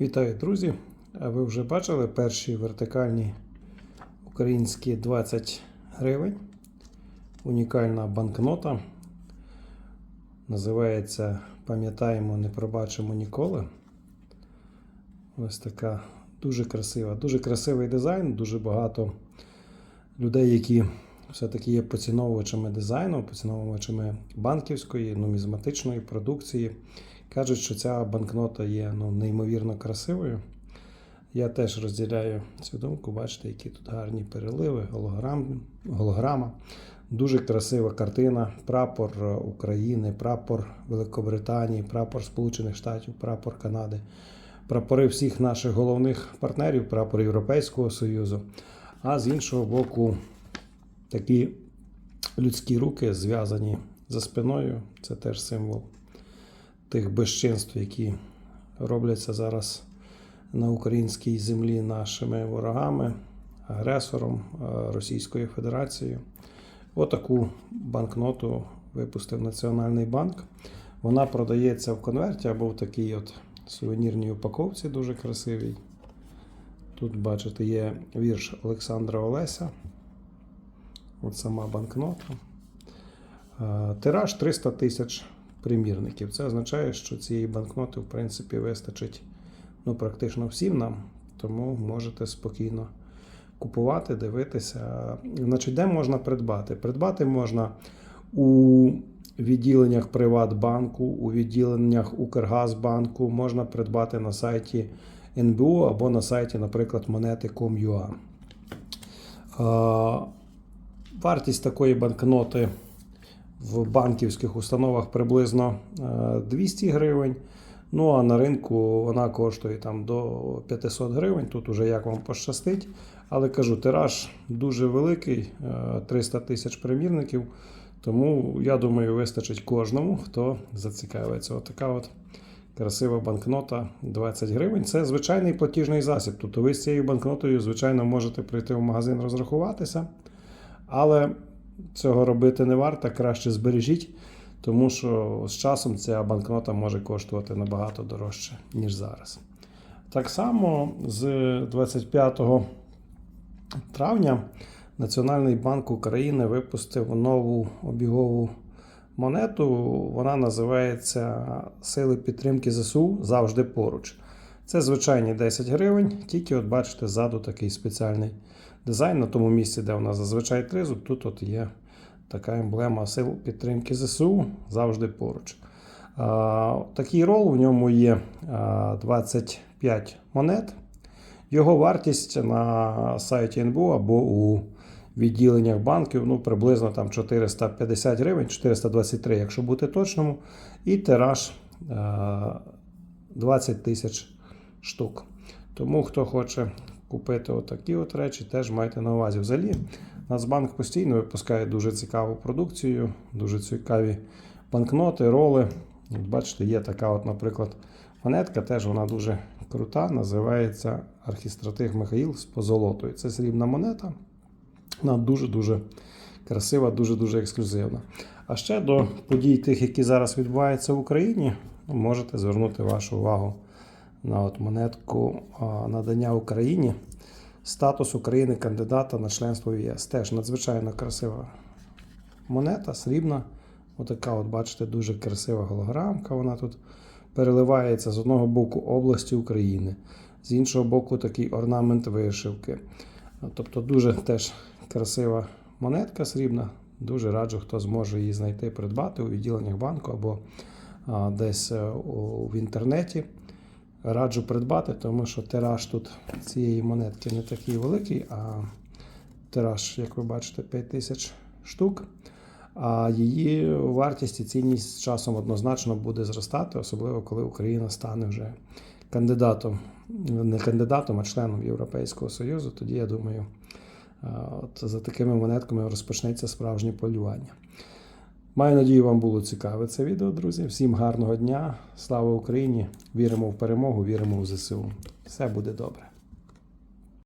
Вітаю, друзі! Ви вже бачили перші вертикальні українські 20 гривень. Унікальна банкнота. Називається Пам'ятаємо, не пробачимо ніколи. Ось така дуже красива, дуже красивий дизайн, дуже багато людей, які все-таки є поціновувачами дизайну, поціновувачами банківської, нумізматичної продукції. Кажуть, що ця банкнота є ну, неймовірно красивою. Я теж розділяю цю думку. Бачите, які тут гарні переливи, голограм, голограма. Дуже красива картина. Прапор України, прапор Великобританії, прапор Сполучених Штатів, прапор Канади, прапори всіх наших головних партнерів, прапор Європейського Союзу. А з іншого боку, такі людські руки зв'язані за спиною. Це теж символ тих безчинств, які робляться зараз на українській землі нашими ворогами, агресором е, Російською Федерацією. Отаку банкноту випустив Національний банк. Вона продається в конверті або в такій от сувенірній упаковці, дуже красивій. Тут, бачите, є вірш Олександра Олеся. От сама банкнота. Е, Тираж 300 тисяч примірників. Це означає, що цієї банкноти, в принципі, вистачить ну, практично всім нам, тому можете спокійно купувати, дивитися. Значить, де можна придбати? Придбати можна у відділеннях Приватбанку, у відділеннях Укргазбанку, можна придбати на сайті НБУ або на сайті, наприклад, монети.com.ua. Е, Вартість такої банкноти в банківських установах приблизно е, 200 гривень. Ну а на ринку вона коштує там до 500 гривень. Тут уже як вам пощастить. Але кажу, тираж дуже великий, е, 300 тисяч примірників. Тому я думаю, вистачить кожному, хто зацікавиться. Отака от красива банкнота 20 гривень. Це звичайний платіжний засіб. Тобто ви з цією банкнотою, звичайно, можете прийти в магазин розрахуватися. Але цього робити не варто, краще збережіть, тому що з часом ця банкнота може коштувати набагато дорожче, ніж зараз. Так само з 25 травня Національний банк України випустив нову обігову монету. Вона називається Сили підтримки ЗСУ завжди поруч. Це звичайні 10 гривень, тільки от бачите, ззаду такий спеціальний дизайн на тому місці, де у нас зазвичай тризуб, тут от є така емблема сил підтримки ЗСУ завжди поруч. Такий рол в ньому є 25 монет. Його вартість на сайті НБУ або у відділеннях банків ну, приблизно там 450 гривень, 423, якщо бути точному. І тираж 20 тисяч штук. Тому хто хоче купити отакі от речі, теж майте на увазі. Взагалі, Нацбанк постійно випускає дуже цікаву продукцію, дуже цікаві банкноти, роли. От Бачите, є така, от, наприклад, монетка, теж вона дуже крута, називається Архістратиг Михаїл з позолотою. Це срібна монета. Вона дуже-дуже красива, дуже-дуже ексклюзивна. А ще до подій тих, які зараз відбуваються в Україні, можете звернути вашу увагу на от монетку надання Україні. Статус України кандидата на членство в ЄС. Теж надзвичайно красива монета, срібна. Отака, от, бачите, дуже красива голограмка. Вона тут переливається з одного боку області України, з іншого боку, такий орнамент вишивки. Тобто дуже теж красива монетка срібна. Дуже раджу, хто зможе її знайти, придбати у відділеннях банку або а, десь е, у, в інтернеті. Раджу придбати, тому що тираж тут цієї монетки не такий великий, а тираж, як ви бачите, 5 тисяч штук. А її вартість і цінність з часом однозначно буде зростати, особливо коли Україна стане вже кандидатом, не кандидатом, а членом Європейського Союзу. Тоді я думаю, от за такими монетками розпочнеться справжнє полювання. Маю надію, вам було цікаве це відео, друзі. Всім гарного дня. Слава Україні! Віримо в перемогу, віримо в ЗСУ. Все буде добре.